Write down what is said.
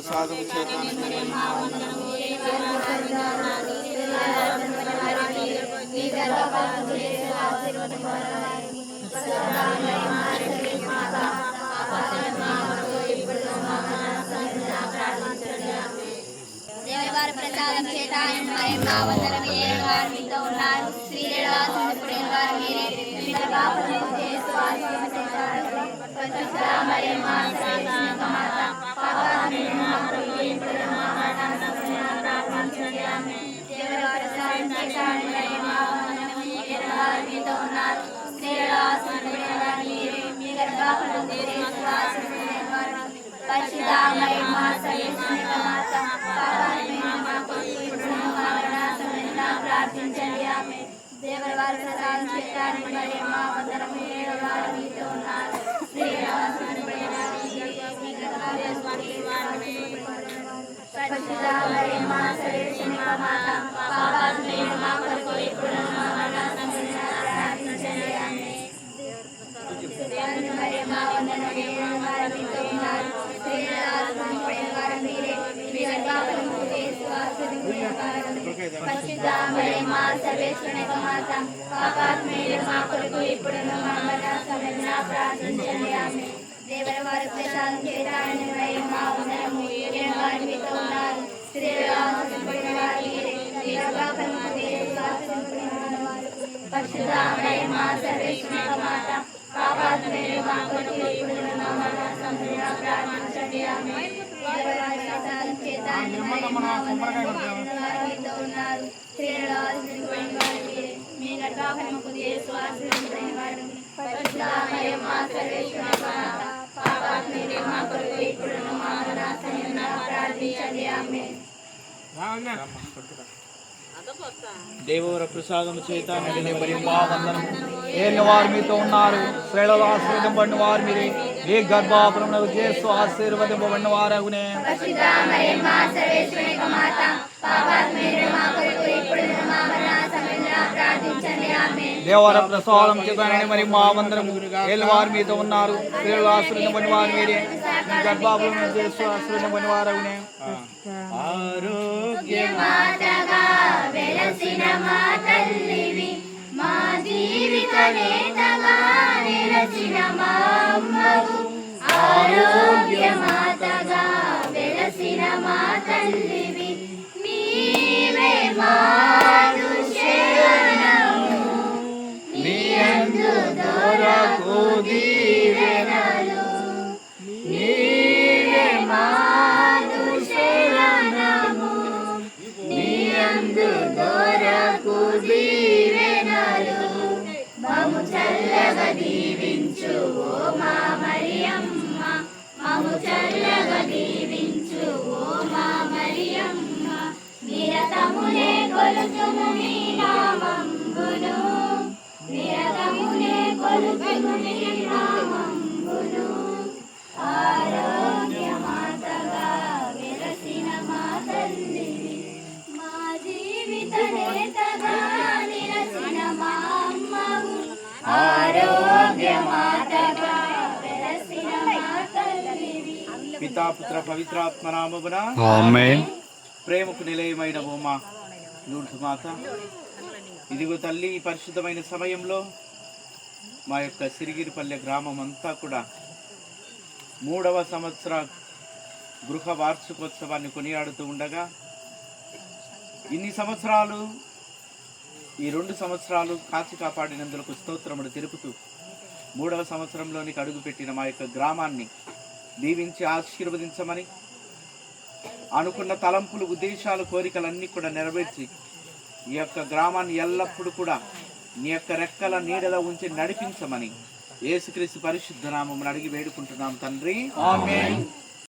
ప్రసాదం చేత దేవవారి ప్రసాదం చేత మరి మా వందరం ఏ వారు మీతో ఉన్నారు స్త్రీలలో సింధుపుడిన వారు మీరే వివిధ పాపలను వారు. పరిశుద్ధ మరి మా శ్రేష్ఠ మాత పాపాత్ములైన మా ప్రభు ఇప్పుడు మా మరణ సమయంలో ప్రార్థించండి ఆమె దేవుని వారి ప్రసాదం చేయాలని మరి మా వందరం ఏడు వారు మీతో ఉన్నారు స్త్రీల ఆశీర్వదించబడిన వారు మీ గర్భఫలములు పరిశుద్ధ మరి మా శ్రేష్ఠ మాత పాపాత్ములైన మా కొరకు ఇప్పుడు మా పరిశుద్ధ మరి మా సర్వేశ్వరుని యొక్క మాత పాపాత్మీయులు మా కొరకు ఇప్పుడు మా మరణ సమయంలో ప్రార్థించండి ఆమె దేవుని వారి ప్రసాదం చేత ఆయన మరి మా వందనము ఏడు వారు మీతో ఉన్నారు స్త్రీలు ఆశీర్వదించబడిన వారు మీరే మీ గర్భఫలములు చేస్తూ ఆశీర్వదించబడిన వారు పరిశుద్ధ మరి మా సర్వేశ్వరుని యొక్క మాత పాపాత్మీయులు మా కొరకు ఇప్పుడు మా మరణ సమయంలో ప్రార్థించండి ఆమె దేవర ప్రసాదం చేత నడిన మరి ఉన్నారు స్త్రీలలో ఆశీర్వదించబడిన వారు మీ యేసు వారు మా కొరకు మా ప్రార్థించండి చేత వందనం. ఏళ్ళ వారు మీతో ఉన్నారు. స్త్రీలలో ఆశీర్వదింపబడిన వారు మీరే. ఏ గర్భాపురమునకు చేస్తూ ఆశీర్వదింపబడిన వారగునే. దేవర ప్రసాదం చేతానని మరి మా ఏళ్ళ వారు మీతో ఉన్నారు. స్త్రీలలో ఆశీర్వదింపబడిన వారు మీరే. మీ గర్భాపురమునకు చేస్తూ ఆశీర్వదింపబడిన వారగునే. ఆరోగ్య మాతగా వెలసిన మా తల్లివి మా జీవిత నేతగా నిలచిన మా మా తల్లివి నీవే మాకు నీ అందు దొరకు దీవెనలు. నీవే మాకు శరణము నీ అందు దొరకు దీవెనలు. మము చల్లగా దీవించు ఓ మా మరియమ్మ. మము చల్ల నిరతమునే కొలుతుము నీ నామంబును నిరతమునే కొలుతుము నీ నామంబును ఆరోగ్య మాతగా వెలసిన మా తల్లివి మా జీవిత నేతగా నిలసిన మా అమ్మవు. ఆరోగ్య మాతగా వెలసిన మా తల్లివి పితాపుత్ర పవిత్రాత్మ నామమున ఆమేన్. ప్రేమకు నిలయమైన బొమ్మ లూర్దు మాత ఇదిగో తల్లి ఈ పరిశుద్ధమైన సమయంలో మా యొక్క సిరిగిరిపల్లె గ్రామం అంతా కూడా మూడవ సంవత్సర గృహ వార్షికోత్సవాన్ని కొనియాడుతూ ఉండగా ఇన్ని సంవత్సరాలు ఈ రెండు సంవత్సరాలు కాచి కాపాడినందులకు స్తోత్రములు తెలుపుతూ మూడవ సంవత్సరంలోనికి అడుగుపెట్టిన మా యొక్క గ్రామాన్ని దీవించి ఆశీర్వదించమని అనుకున్న తలంపులు ఉద్దేశాలు కోరికలన్నీ కూడా నెరవేర్చి ఈ యొక్క గ్రామాన్ని ఎల్లప్పుడూ కూడా నీ యొక్క రెక్కల నీడలో ఉంచి నడిపించమని యేసుక్రీస్తు పరిశుద్ధ నామం అడిగి వేడుకుంటున్నాం తండ్రి.